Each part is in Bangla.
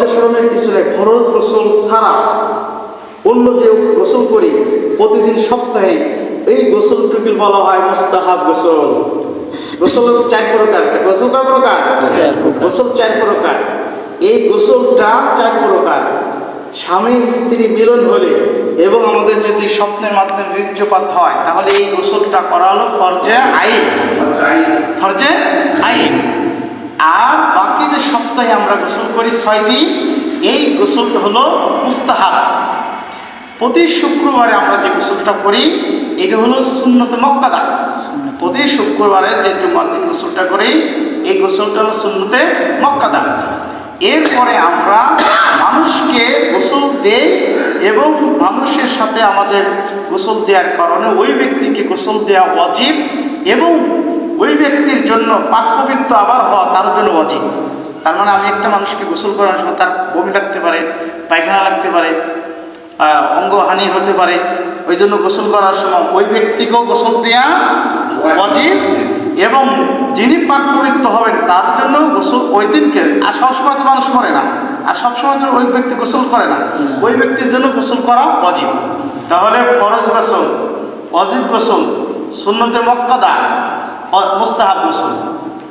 শ্রমের কিছু নেই ফরজ গোসল ছাড়া অন্য যে গোসল করি প্রতিদিন সপ্তাহে এই গোসল গোসলটুকু বলা হয় মুস্তাহাব গোসল। গোসল চার প্রকার। গোসল কয় প্রকার? গোসল চার প্রকার। এই গোসলটা চার প্রকার। স্বামী স্ত্রী মিলন হলে এবং আমাদের যদি স্বপ্নের মাধ্যমে বীর্যপাত হয় তাহলে এই গোসলটা করা হলো ফরজে আইন। ফরজে আইন। আর সপ্তাহে আমরা গোসল করি ছয় দিন। এই গোসলটা হলো মুস্তাহাব। প্রতি শুক্রবারে আমরা যে গোসলটা করি, এটা হলো সুন্নত মক্কাদা। প্রতি শুক্রবারে যে জুমার দিন গোসলটা করি, এই গোসলটা হলো সুন্নতে মক্কাদা। এরপরে আমরা মানুষকে গোসল দেই এবং মানুষের সাথে আমাদের গোসল দেওয়ার কারণে ওই ব্যক্তিকে গোসল দেওয়া অজীব এবং ওই ব্যক্তির জন্য পাক পবিত্র আবার হওয়া তার জন্য অজীব তার মানে আমি একটা মানুষকে গোসল করার সময় তার বমি লাগতে পারে, পায়খানা লাগতে পারে অঙ্গহানি হতে পারে, ওই জন্য গোসল করার সময় ওই ব্যক্তিকেও গোসল দেয়া অজীব এবং যিনি পাক পবিত্র হবেন তার জন্য গোসল ওই দিনকে, আর সবসময় তো মানুষ করে না, আর সবসময় তো ওই ব্যক্তি গোসল করে না, ওই ব্যক্তির জন্য গোসল করা অজীব তাহলে ফরজ গোসল অজীব গোসল, সুন্নতে মক্কাদা মুস্তাহাব গোসল।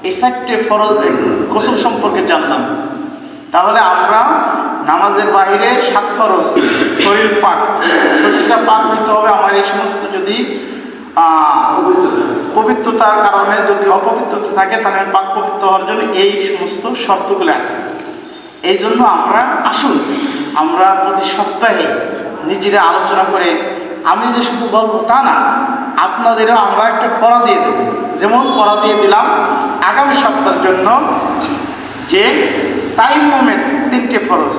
এই চারটে ফরজ গোসল সম্পর্কে জানলাম। তাহলে আমরা নামাজের বাইরে সাত ফরজ, শরীর পাক শরীরটা পাক হইতে হবে আমার এই সমস্ত যদি পবিত্রতার কারণে যদি অপবিত্রতা থাকে, তাহলে পাক পবিত্র হওয়ার জন্য এই সমস্ত শর্তগুলো আছে। এই জন্য আমরা আসুন, আমরা প্রতি সপ্তাহে নিজেরা আলোচনা করে, আমি যে শুধু বলব তা না আপনাদেরও আমরা একটা পড়া দিয়ে দেবো। যেমন পড়া দিয়ে দিলাম, আগামী সপ্তাহের জন্য যে টাইম মোমেন্ট তিনটে ফরজ।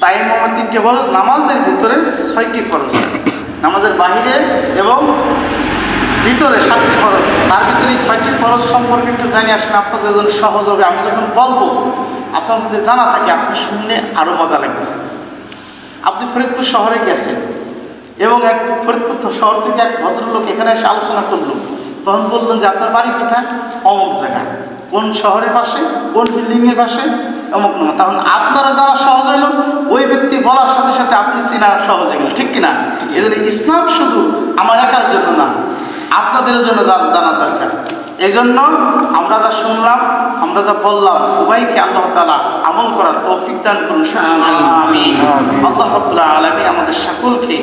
টাইম মোমেন্ট তিনটে ফরজ নামাজের ভিতরে ছয়টি ফরজ। নামাজের বাহিরে এবং ভিতরে সাতটি খরচ তার ভিতরে এই ছয়টি খরচ সম্পর্কে একটু জানি আসেন আপনাদের জন্য সহজ হবে। আমি যখন বলব, আপনার যদি জানা থাকে, আপনি শুনলে আরও মজা লাগবে। আপনি ফরিদপুর শহরে গেছেন। এবং এক ফরিদপুর শহর থেকে এক ভদ্রলোক এখানে এসে আলোচনা করল। তখন বললেন যে আপনার বাড়ি কোথায়? অমুক জায়গায়। কোন শহরের পাশে? কোন বিল্ডিংয়ের পাশে? অমুক নয় তখন আপনারা যারা সহজ হইল ওই ব্যক্তি বলার সাথে সাথে আপনি চেনা সহজ হয়ে গেল ঠিক কিনা? জন্য ইসলাম শুধু আমার একার জন্য না আপনাদের জন্য জানা দরকার। এই জন্য আমরা যা শুনলাম আমরা যা বললাম উভয়কে আল্লাহ তালা আমল করার তৌফিক দান করুন। আল্লাহ সকলকে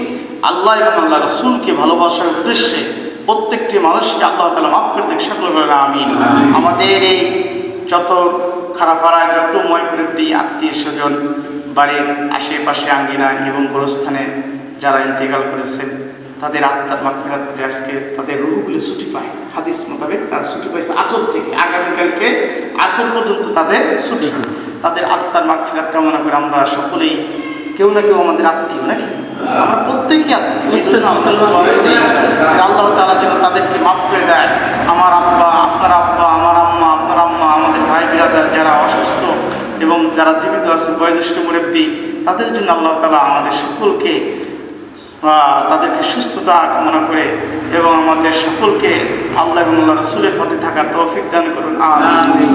আল্লাহ এবং আল্লাহ রসুলকে ভালোবাসার উদ্দেশ্যে প্রত্যেকটি মানুষকে আল্লাহ তালা মাফ করে দেখ সকল আমিন। আমাদের এই যত খারাপাড়ায় যত ময়মুরব্বী আত্মীয় স্বজন বাড়ির আশেপাশে আঙ্গিনা এবং গোরস্থানে যারা ইন্তেকাল করেছেন তাদের আত্মার মাগফিরাত করে আজকে তাদের রুহগুলি ছুটি পায়। হাদিস মোতাবেক তারা ছুটি পাইছে আসর থেকে। আগামীকালকে আসর পর্যন্ত তাদের ছুটি। তাদের আত্মার মাগফিরাত কামনা করে আমরা সকলেই কেউ না কেউ আমাদের আত্মীয় নাকি? আমরা প্রত্যেকেই আত্মীয় এই জন্য আমরা বলে যে আল্লাহ তালা যেন তাদেরকে মাফ করে দেয়। আমার আব্বা, আপনার আব্বা, আমার আম্মা, আপনার আম্মা, আমাদের ভাই বিরাদার যারা অসুস্থ এবং যারা জীবিত আছে, বয়োজ্যেষ্ঠ মুরব্বী, তাদের জন্য আল্লাহ তালা আমাদের সকলকে তাদেরকে সুস্থতা কামনা করে এবং আমাদের সকলকে আল্লাহ এবং আল্লাহ রসুলের পথে থাকার তৌফিক দান করুন। আমিন।